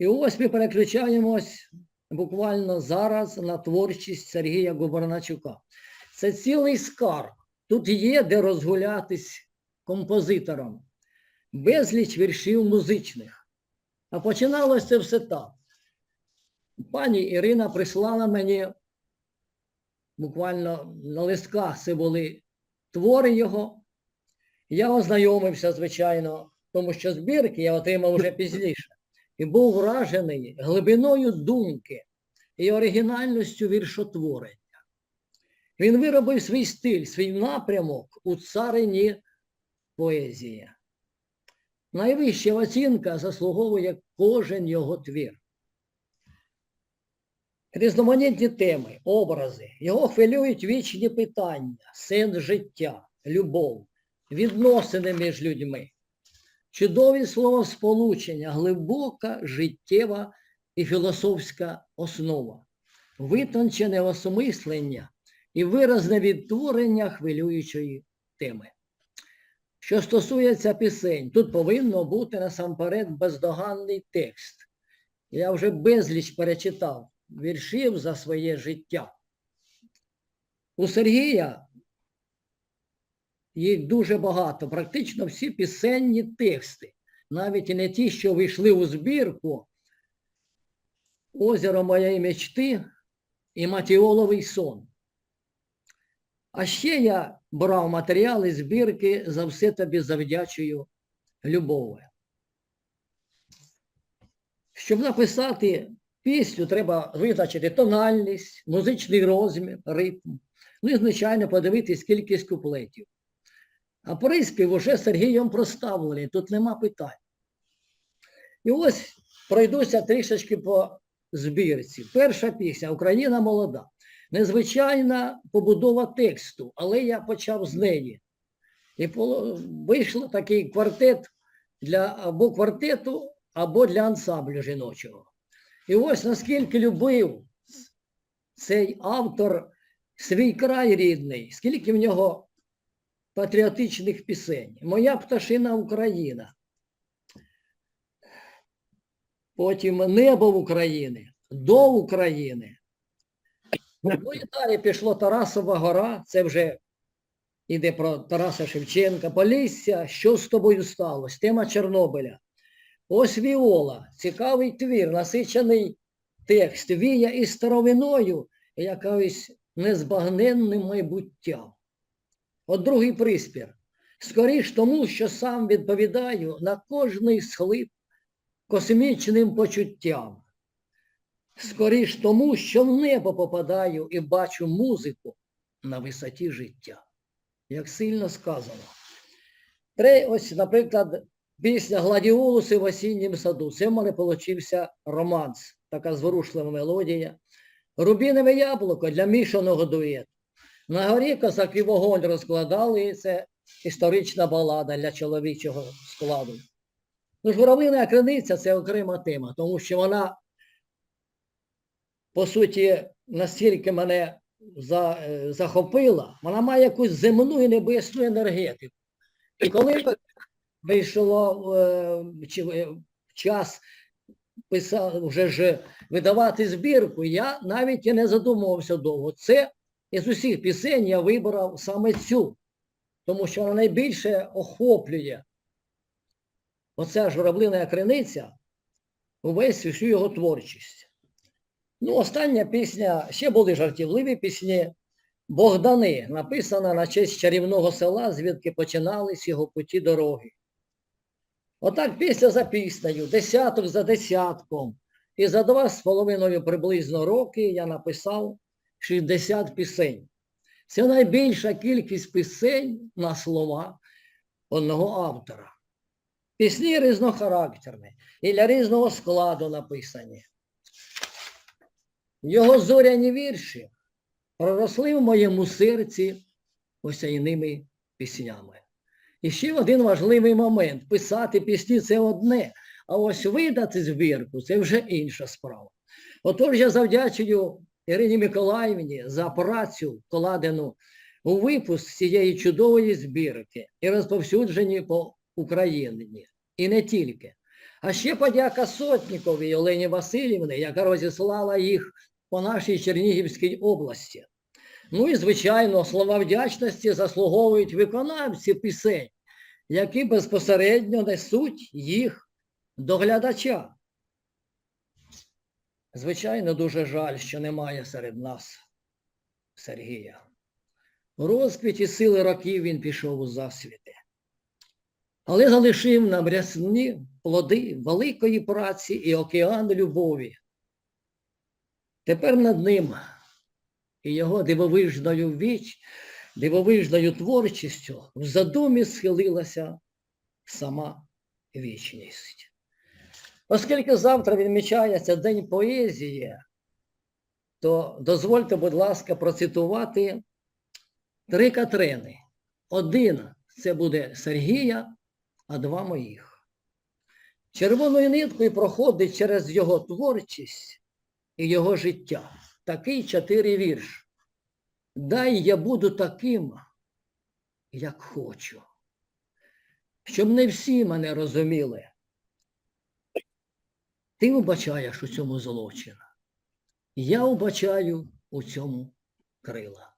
І ось ми переключаємось буквально зараз на творчість Сергія Губерначука. Це цілий скарб. Тут є де розгулятись композитором. Безліч віршів музичних. А починалося це все так. Пані Ірина прислала мені буквально на листках це були твори його. Я ознайомився, звичайно, тому що збірки я отримав вже пізніше. І був вражений глибиною думки і оригінальністю віршотворення. Він виробив свій стиль, свій напрямок у царині поезії. Найвища оцінка заслуговує кожен його твір. Різноманітні теми, образи, його хвилюють вічні питання, сенс життя, любов, відносини між людьми, чудові словосполучення, глибока життєва і філософська основа, витончене осмислення і виразне відтворення хвилюючої теми. Що стосується пісень, тут повинно бути насамперед бездоганний текст. Я вже безліч перечитав віршів за своє життя. У Сергія їх дуже багато, практично всі пісенні тексти, навіть і не ті, що вийшли у збірку Озеро моєї мечти і Матіоловий сон. А ще я брав матеріали збірки за все тобі завдячую любові. Щоб написати пісню, треба визначити тональність, музичний розмір, ритм. Ну і, звичайно, подивитись кількість куплетів. А приспів уже Сергієм проставлений, тут нема питань. І ось пройдуся трішечки по збірці. Перша пісня Україна молода. Незвичайна побудова тексту, але я почав з неї. І вийшло такий квартет для або квартету, або для ансамблю жіночого. І ось наскільки любив цей автор свій край рідний, скільки в нього патріотичних пісень. Моя пташина Україна. Потім небо в Україні, до України. Ну і далі пішло Тарасова гора, це вже йде про Тараса Шевченка, Полісся, що з тобою сталося? Тема Чорнобиля. Ось Віола, цікавий твір, насичений текст, вія із старовиною і якоюсь незбагненним майбуттям. От другий приспір. Скоріш тому, що сам відповідаю на кожний схлип космічним почуттям. Скоріш тому, що в небо попадаю і бачу музику на висоті життя. Як сильно сказано. Три, ось, наприклад, пісня Гладіолуси в осіннім саду. Це в мене получився романс, така зворушлива мелодія. Рубінове яблуко для мішаного дуету. На горі козаки вогонь розкладали, і це історична балада для чоловічого складу. Ну, журавлина криниця це окрема тема, тому що вона, по суті, настільки мене за, е, захопила, вона має якусь земну і небесну енергетику. І коли вийшло е, е, час писав, вже ж видавати збірку, я навіть і не задумувався довго. Це із усіх пісень я вибрав саме цю, тому що вона найбільше охоплює оця журавлина криниця увесь всю його творчість. Ну, остання пісня, ще були жартівливі пісні. Богдани, написана на честь чарівного села, звідки починались його путі дороги. Отак пісня за піснею, десяток за десятком. І за два з половиною приблизно роки я написав 60 пісень. Це найбільша кількість пісень на слова одного автора. Пісні різнохарактерні і для різного складу написані. Його зоряні вірші проросли в моєму серці осяйними піснями. І ще один важливий момент. Писати пісні це одне, а ось видати збірку це вже інша справа. Отож я завдячую Ірині Миколаївні за працю, вкладену у випуск цієї чудової збірки і розповсюджені по Україні. І не тільки. А ще подяка Сотнікові Олені Васильівні, яка розіслала їх по нашій Чернігівській області. Ну і, звичайно, слова вдячності заслуговують виконавці пісень, які безпосередньо несуть їх до глядача. Звичайно, дуже жаль, що немає серед нас Сергія. У розквіті сили років він пішов у засвіти, але залишив нам рясні плоди великої праці і океан любові. Тепер над ним і його дивовижною віч, дивовижною творчістю в задумі схилилася сама вічність. Оскільки завтра відмічається День поезії, то дозвольте, будь ласка, процитувати три Катрини. Один це буде Сергія, а два моїх. Червоною ниткою проходить через його творчість і його життя. Такий чотири вірш. Дай я буду таким, як хочу. Щоб не всі мене розуміли. Ти вбачаєш у цьому злочин. Я вбачаю у цьому крила.